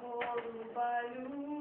Balu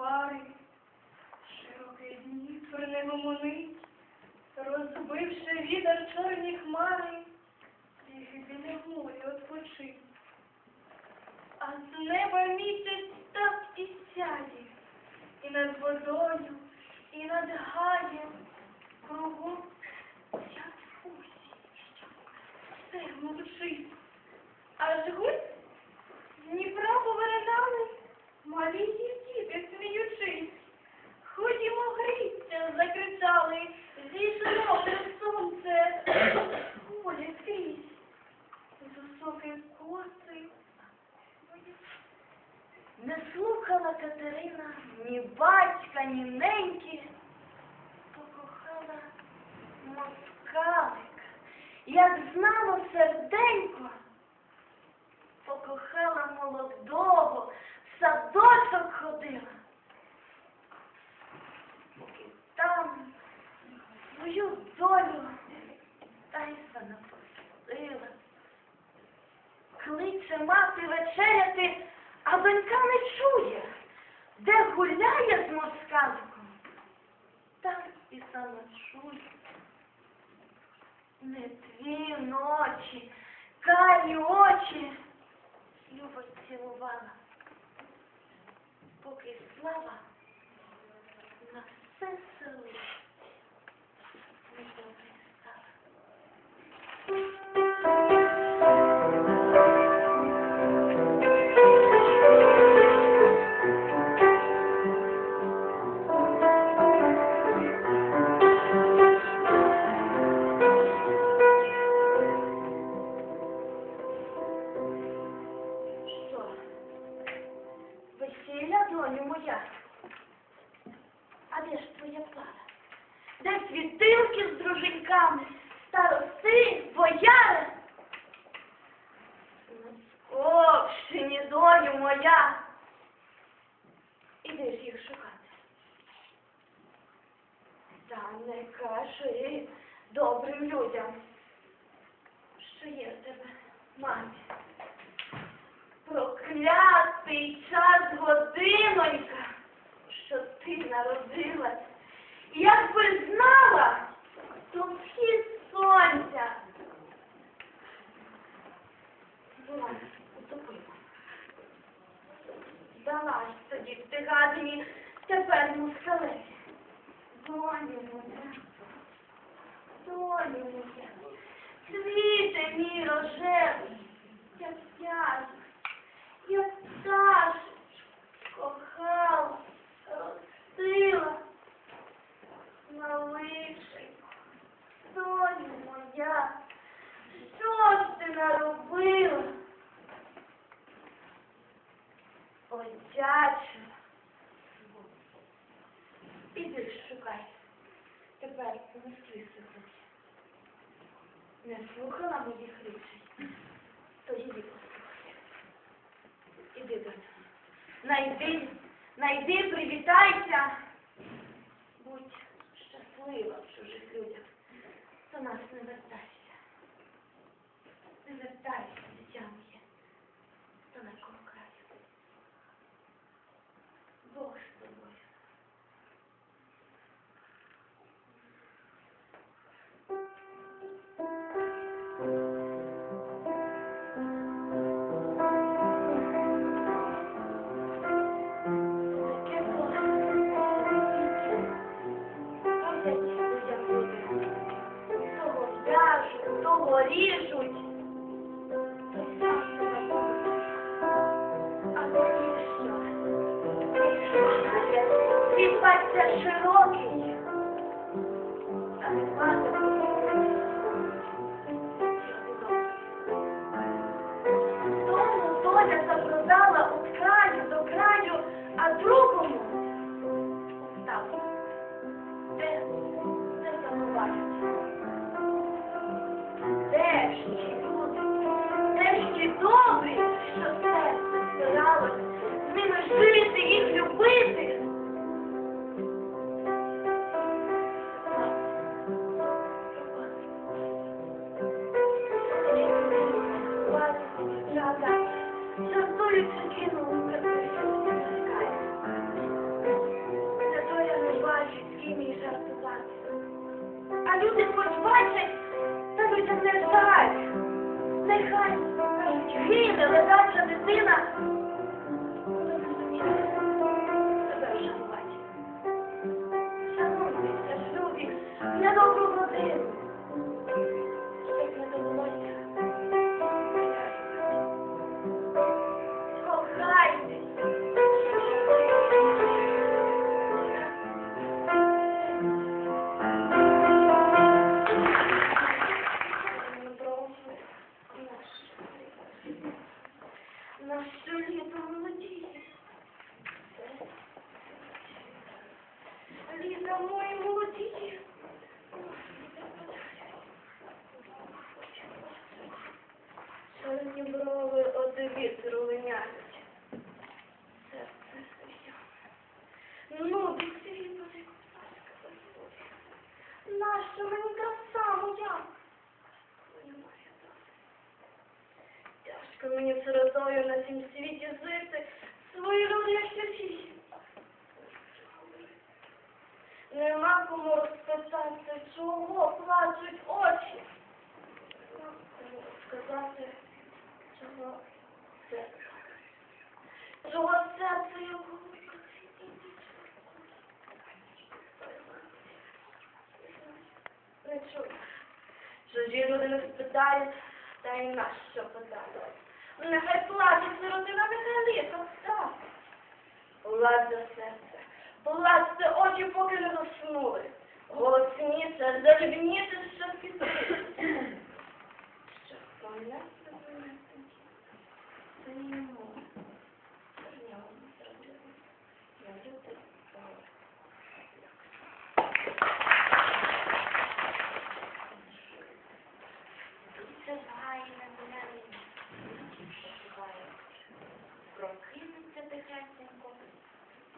пари, широкий Дніпр не гомонить, розбивши вітер чорні хмари, тільки біля моря odpoчить. А з неба місяць так і сяє, і над водою, і над гаєм, кругом сядь усі, все мовчить. Аж гусь долю та й сама посадила. Кличе мати вечеряти, а донька не чує, де гуляє з москаликом, там і сама чує. Не дві ночі, карі очі. Люба цілувала, поки слава на все село Та не кажи добрим людям, що є в тебе мати. Проклятий час годинонька, що ти народилась. Якби знала, то вхід сонця. Була, утопила. Здалась тоді в гадині, тепер москалець. Доню моя, світе мій рожевий, як. Я Сашу кохала, ростила, малишенько, доню моя, що ж ти наробила? Одячу. Ж шукай. Тепер у Москві. Не слухала моїх речей, то її послухай. Іди до нього. Найди, найди, привітайся. Будь щаслива в чужих людях. До нас не вертайся. Не вертайся, Свіпаться широкий. Мені на цім світі жити, свої фіші. Нема кому розпитати, чого плачуть очі. Сказати, чого це. Чого серце його. Не чую. Чужі люди не спитають, та й нас що питають. Нехай плачуть сиротина, нехай літо, так. За серце, плачте очі, поки не заснули. Голосніше, залюбніше, що піти. Що помнеться. Це не йому.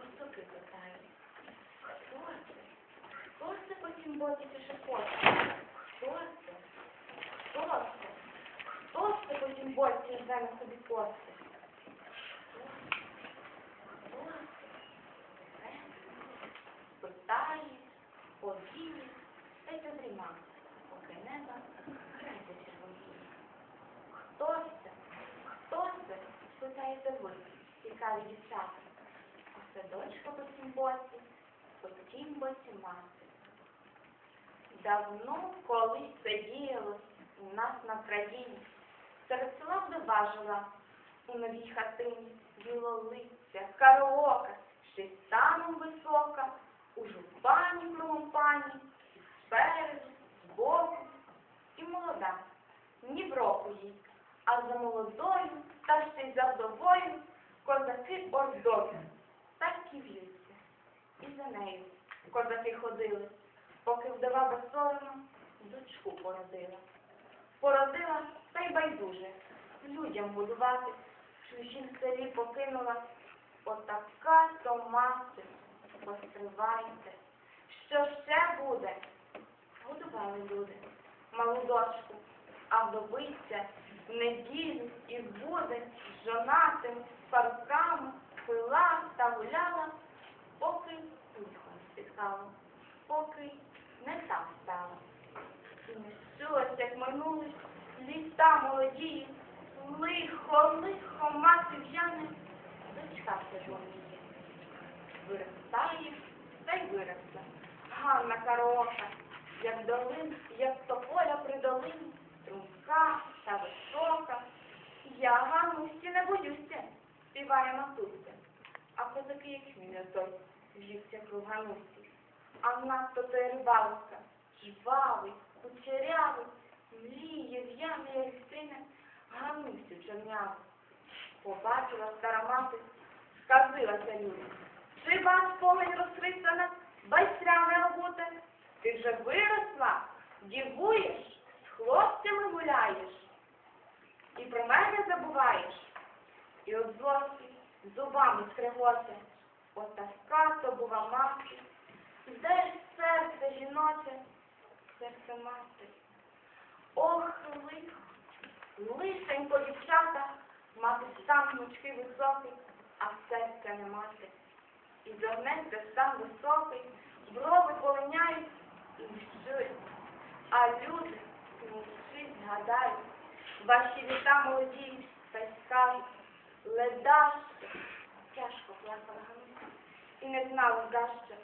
Пустуки питає. Хто це? Хто це по цім боці шепоче? Хто це? Хто це? Хто це по цім боці рве на собі? Рве, Питає, повіє, та й задрімав. Хто це? Хто це? Спитаєте ви, цікаві дівчата. А це дочка по цім боці, по тім боці мати. Давно колись це діялось у нас на країні. Серед села вдова жила у новій хатині, білолиця, караока, ще й станом висока, у жупані кругом пані, спереду, збоку і молода, ні в року їй, а за молодою та ще й за вдовою козаки ордові, так і. І за нею козаки ходили, поки вдова безсоромно дочку породила. Породила та й байдуже, людям будувати, чужі в селі покинула. Отака то мати, постривайте. Що ще буде? Годували люди, малу дочку, а вдовиця в неділю і буде жонатим парками пила та гуляла, поки лихо не поки не так стало. І несулась, як минулись літа молодії, лихо, лихо, мати в'яне, дочка все жонує. Виростає та й виросла. Ганна караока, як долин, як тополя при долині, струнка та висока. Я Ганнусі не боюся, співає матуся. Козаки, як мій той, в'ються круг Ганусі. А в нас то той рибалка, жвавий, кучерявий, мліє, в'яне, як стине, Ганусю чорняву. Побачила стара мати, сказилася люди. Чи вас погонь розхристана, байстряна робота? Ти вже виросла, дівуєш, з хлопцями гуляєш. І про мене забуваєш. І от злості зубами скреготе. Отака то була мати. Де ж серце жіноче, серце мати? Ох, лихо, лишенько дівчата, мати стан гнучки високий, а серця не мати. І загнеться стан високий, брови полиняють, і всюди А люди, сміючись, згадають, ваші літа молоді, та й скажуть, ледаще. Тяжко плакала Гануся і не знала за що.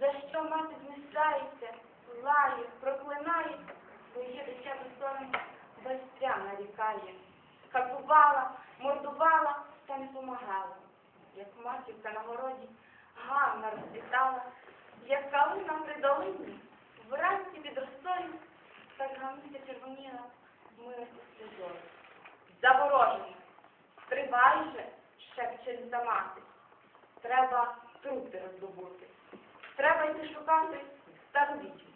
За що мати знущається, лає, проклинає, бо її дитя безсонне безтря нарікає. Катувала, мордувала та не помагала. Як матівка на городі гарно розцвітала, як калина при долині, вранці під росою, так Гануся червоніла, милості сльозою. Заворожена, стривай же, шепче літа мати. Треба трупи роздобути. Треба йти шукати стару відьму.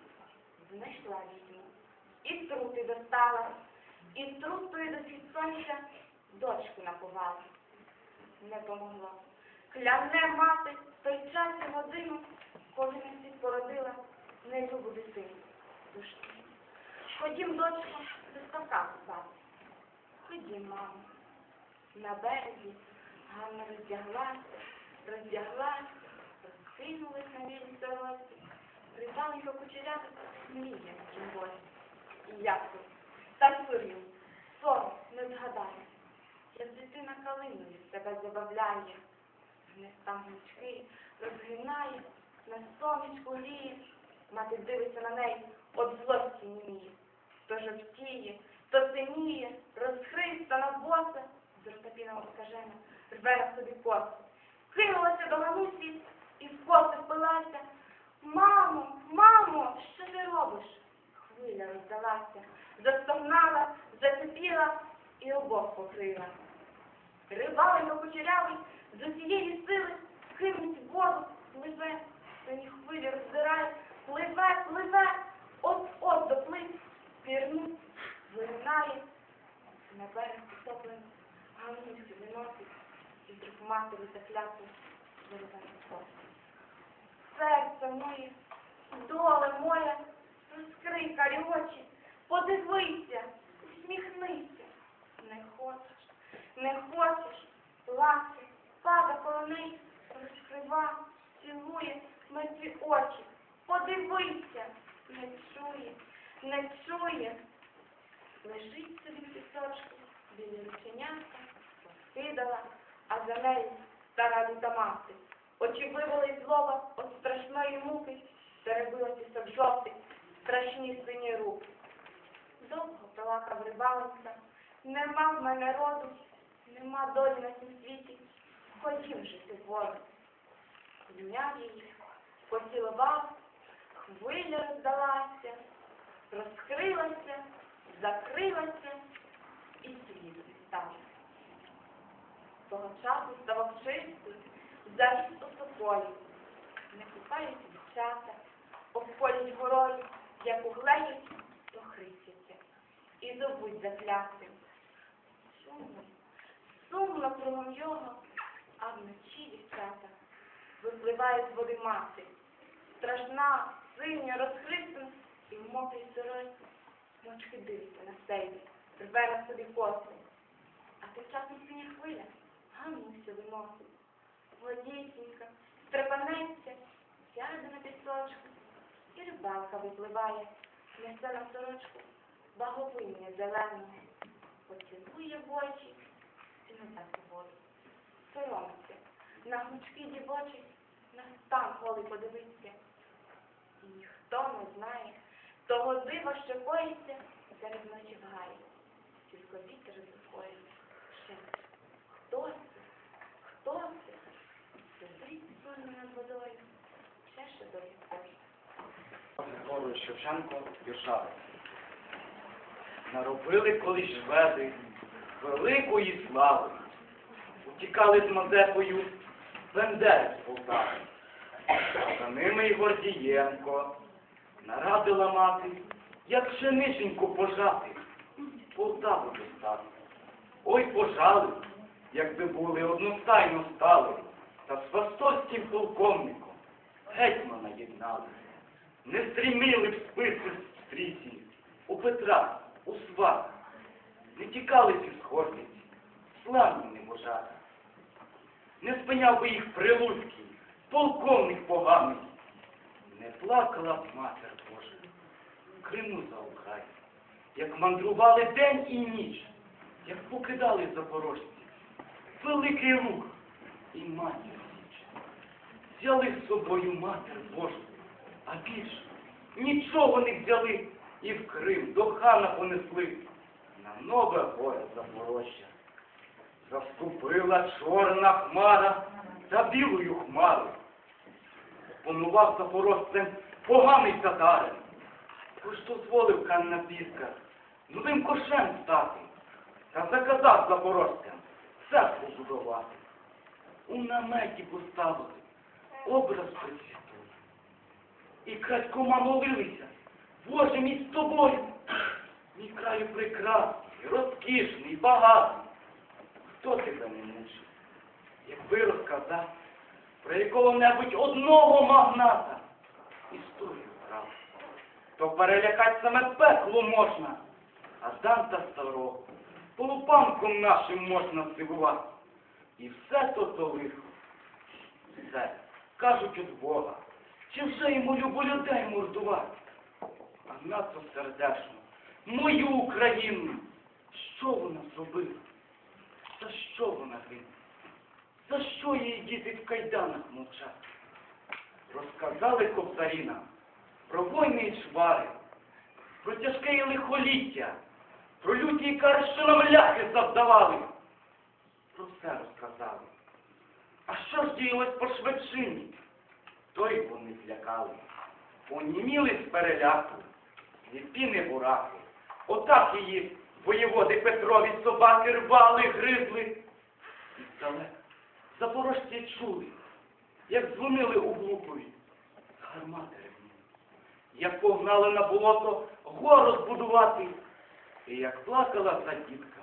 Знайшла відьму. І трупи достала, і трупою до схід сонця дочку наповала. Не помогло. Кляне мати той час і годину, коли на світ породила нелюбу дитину. Душки. Ходім, дочко, до ставка купати. Ходім, мамо. На березі Ганна роздяглася, роздяглася, розкинулась на білій сорочці, приталенько кучерята сміє на чимось. І як тут? Танцюю, сон не згадає, як дитина калиною себе забавляє, гне там гнучки, розгинає, на сонечку гріє, мати дивиться на неї, от злості німіє, то жовтіє, то синіє, розхристана боса, з ротопіном скажена, рве на собі коси. Кинулася до Ганусі і в коси впилася. Мамо, мамо, що ти робиш? Хвиля роздалася, застогнала, зацепіла і обох покрила. Рибаленько кучерявий з усієї сили кинуть воду, пливе, сині хвилі роздирає, пливе, пливе, матері закляту вириває ход. Серце моє, доле моє, розкрий карі очі, подивися, усміхнися. Не хочеш, не хочеш, плаче, пада коло розкрива, цілує мертві очі. Подивися, не чує, не чує. Лежить собі пісочку, біля рученятка, скидала, а за нею стара люта мати. Очі вивели з лоба от страшної муки, перебила пісок жовтий, страшні сині руки. Довго плакав рибалиця, нема в мене роду, нема долі на цім світі, ходім же ти в воду. Підняв її, поцілував, хвиля роздалася, розкрилася, закрилася і світ став. Того часу ставав чистий, завіс у собою, не купають дівчата, обходять горою, як углеють, то хрисяться, і зовуть заклятим. Сумно, сумно кругом його, а вночі дівчата випливає з води мати. Страшна, синя, розхристана і в мокрій сорочці мочки дивиться на себе, рве на собі коси. А тим часом синя хвиля Ганусю виносить. Водітінька, стрепанеться, сяде на пісочку, і рибалка випливає, несе на сорочку баговиння зеленого, поцілує в очі і назад у воду. Соромиться, на гнучки дівочі, на стан голий подивиться. І ніхто не знає того дива, що коїться серед ночі в гаї. Тільки вітер заходить. Хто це? Хто це? Сидить сонно над водою. Ще ще до. Григорович Шевченко Віршавець. Наробили колись шведи великої слави. Утікали з Мазепою Бендери з Полтави. За ними і Гордієнко. Нарадила мати, як пшениченьку пожати, Полтаву достати. Ой, пожали, якби були одностайно стали, та з полковником гетьмана єднали. Не стріміли в списи стріті, у Петра, у свата, не тікали зі схорниці, славні небожата. Не спиняв би їх прилуцький, полковник поганий, не плакала б матер Божа, Криму за Україну, як мандрували день і ніч, як покидали запорожці, великий рух і матір Січ. Взяли з собою матір Божу, а більше нічого не взяли і в Крим до хана понесли на нове горе Запорожжя. Заступила чорна хмара за білою хмарою. Панував запорожцем поганий татарин. Хоч дозволив хан Напіска новим кошем стати та заказав запорожцям церкву будувати. У наметі поставили образ Пресвятої. І крадькома молилися, Боже мій з тобою, мій краю прекрасний, розкішний, багатий. Хто тебе не мучив? Якби розказав про якого-небудь одного магната історію прав, то перелякать саме пекло можна, а Данта старого полупанком нашим можна сивувати. І все то то лихо. Все, кажуть від Бога, чи вже йому любо людей мордувати? А надто сердечно, мою Україну, що вона зробила? За що вона гине? За що її діти в кайданах мовчать? Розказали кобзаріна про війни і чвари, про тяжке лихоліття, про люті і кари, що нам ляхи завдавали. Про все розказали. А що ж діялось по Швидшині? Той вони злякали. Оніміли з переляку, ліпіни бураки. Отак її воєводи Петрові собаки рвали, гризли. І здалека запорожці чули, як дзвонили у глупові гармати ревні, як погнали на болото гору збудувати, і як плакала за дітка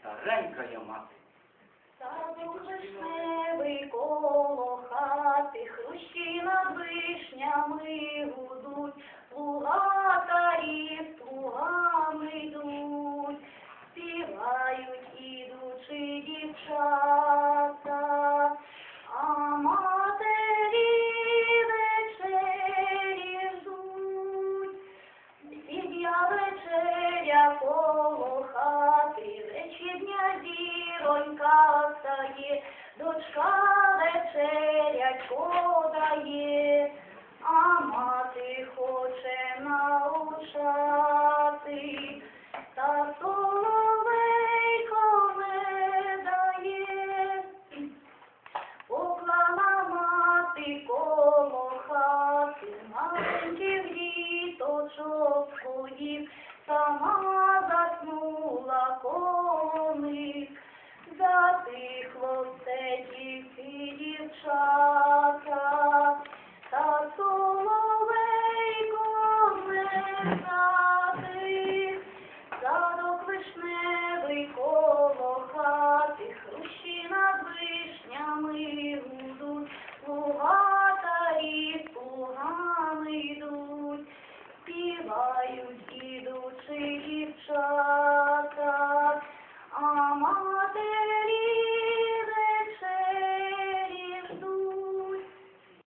старенька я мати. Саду вишневий коло хати, хрущі над вишнями гудуть, плугатарі з плугами йдуть, співають ідучи дівчата, а матері подає, а мати хоче научати,